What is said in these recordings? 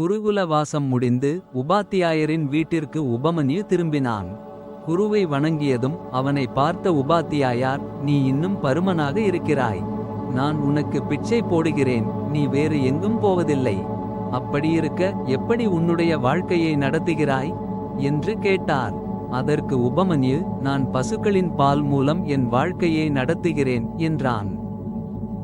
குருகுல வாசம் முடிந்து உபாத்தியாயரின் வீட்டிற்கு உபமன்யு திரும்பினான். குருவை வணங்கியதும் அவனை பார்த்த உபாத்தியாயார் நீ இன்னும் பருமனாக இருக்கிறாய். நான் உனக்கு பிச்சை போடுகிறேன். நீ வேறு எங்கும் போவதில்லை. அப்படியிருக்க எப்படி உன்னுடைய வாழ்க்கையை நடத்துகிறாய்? என்று கேட்டார். அதற்கு உபமன்யு நான் பசுக்களின் பால் மூலம் என் வாழ்க்கையை நடத்துகிறேன் என்றான்.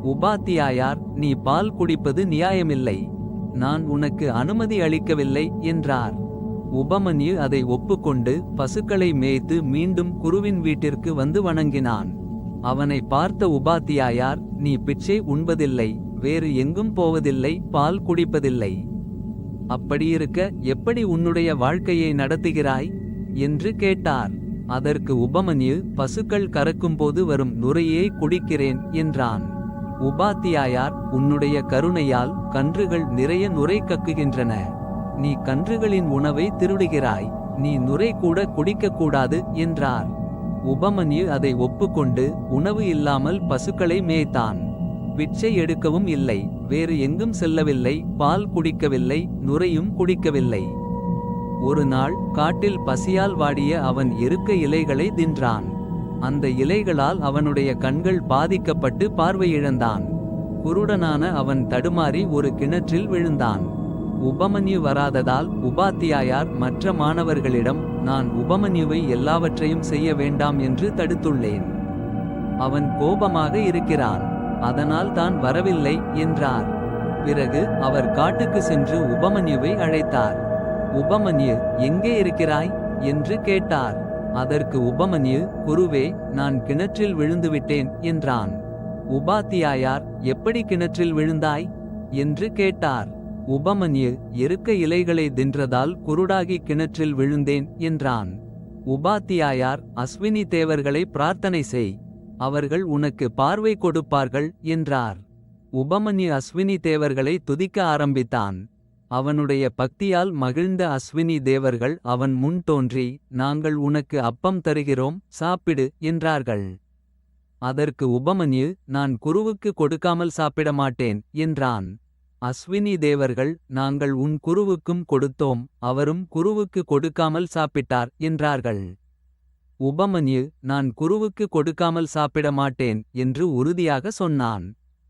உபாத்தியாயார் நீ பால் குடிப்பது நியாயமில்லை. நான் உனக்கு அனுமதி அளிக்கவில்லை என்றார். உபமன்யு அதை ஒப்புக்கொண்டு பசுக்களை மேய்த்து மீண்டும் குருவின் வீட்டிற்கு வந்து வணங்கினான். அவனை பார்த்த உபாத்தியாயார் நீ பிச்சை உண்பதில்லை வேறு எங்கும் போவதில்லை பால் குடிப்பதில்லை. அப்படியிருக்க எப்படி உன்னுடைய வாழ்க்கையை நடத்துகிறாய்? என்று கேட்டார். அதற்கு உபமன்யு பசுக்கள் கறக்கும்போது வரும் நுரையே குடிக்கிறேன் என்றான். உபாத்தியாயார் உன்னுடைய கருணையால் கன்றுகள் நிறைய நுரை கக்குகின்றன. நீ கன்றுகளின் உணவை திருடுகிறாய். நீ நுரை கூட குடிக்கக்கூடாது என்றார். உபமன்யு அதை ஒப்புக்கொண்டு உணவு இல்லாமல் பசுக்களை மேய்த்தான். பிச்சை எடுக்கவும் இல்லை. வேறு எங்கும் செல்லவில்லை. பால் குடிக்கவில்லை. நுரையும் குடிக்கவில்லை. ஒரு நாள் காட்டில் பசியால் வாடிய அவன் எருக்க இலைகளை தின்றான். அந்த இலைகளால் அவனுடைய கண்கள் பாதிக்கப்பட்டு பார்வையிழந்தான். குருடனான அவன் தடுமாறி ஒரு கிணற்றில் விழுந்தான். உபமன்யு வராததால் உபாத்தியாயார் மற்ற மாணவர்களிடம் நான் உபமன்யுவை எல்லாவற்றையும் செய்ய வேண்டாம் என்று தடுத்துள்ளேன். அவன் கோபமாக இருக்கிறான். அதனால் தான் வரவில்லை என்றார். பிறகு அவர் காட்டுக்கு சென்று உபமன்யுவை அழைத்தார். உபமன்யு எங்கே இருக்கிறாய்? என்று கேட்டார். அதற்கு உபமன்யு குருவே நான் கிணற்றில் விழுந்துவிட்டேன் என்றான். உபாத்தியாயார் எப்படி கிணற்றில் விழுந்தாய்? என்று கேட்டார். உபமன்யு எருக்க இலைகளை தின்றதால் குருடாகி கிணற்றில் விழுந்தேன் என்றான். உபாத்தியாயார் அஸ்வினி தேவர்களை பிரார்த்தனை செய். அவர்கள் உனக்கு பார்வை கொடுப்பார்கள் என்றார். உபமன்யு அஸ்வினி தேவர்களை துதிக்க ஆரம்பித்தான். அவனுடைய பக்தியால் மகிழ்ந்த அஸ்வினி தேவர்கள் அவன் முன் தோன்றி நாங்கள் உனக்கு அப்பம் தருகிறோம் சாப்பிடு என்றார்கள். அதற்கு உபமன்யு நான் குருவுக்கு கொடுக்காமல் சாப்பிட மாட்டேன் என்றான். அஸ்வினி தேவர்கள் நாங்கள் உன் குருவுக்கும் கொடுத்தோம் அவரும் குருவுக்கு கொடுக்காமல் சாப்பிட்டார் என்றார்கள். உபமன்யு நான் குருவுக்கு கொடுக்காமல் சாப்பிட மாட்டேன் என்று உறுதியாக சொன்னான்.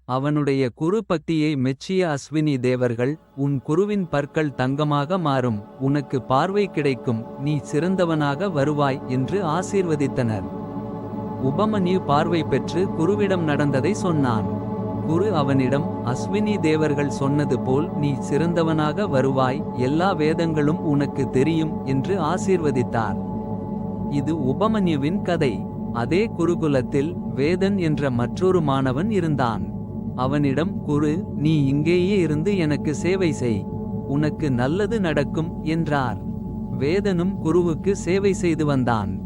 அவனுடைய குரு பக்தியை மெச்சிய அஸ்வினி தேவர்கள் உன் குருவின் பற்கள் தங்கமாக மாறும் உனக்கு பார்வை கிடைக்கும் நீ சிறந்தவனாக வருவாய் என்று ஆசீர்வதித்தனர். உபமன்யு பார்வை பெற்று குருவிடம் நடந்ததை சொன்னான். குரு அவனிடம் அஸ்வினி தேவர்கள் சொன்னது போல் நீ சிறந்தவனாக வருவாய் எல்லா வேதங்களும் உனக்கு தெரியும் என்று ஆசீர்வதித்தார். இது உபமன்யுவின் கதை. அதே குருகுலத்தில் வேதன் என்ற மற்றொரு மாணவன் இருந்தான். அவனிடம் குரு நீ இங்கேயே இருந்து எனக்கு சேவை செய். உனக்கு நல்லது நடக்கும் என்றார். வேதனும் குருவுக்கு சேவை செய்து வந்தான்.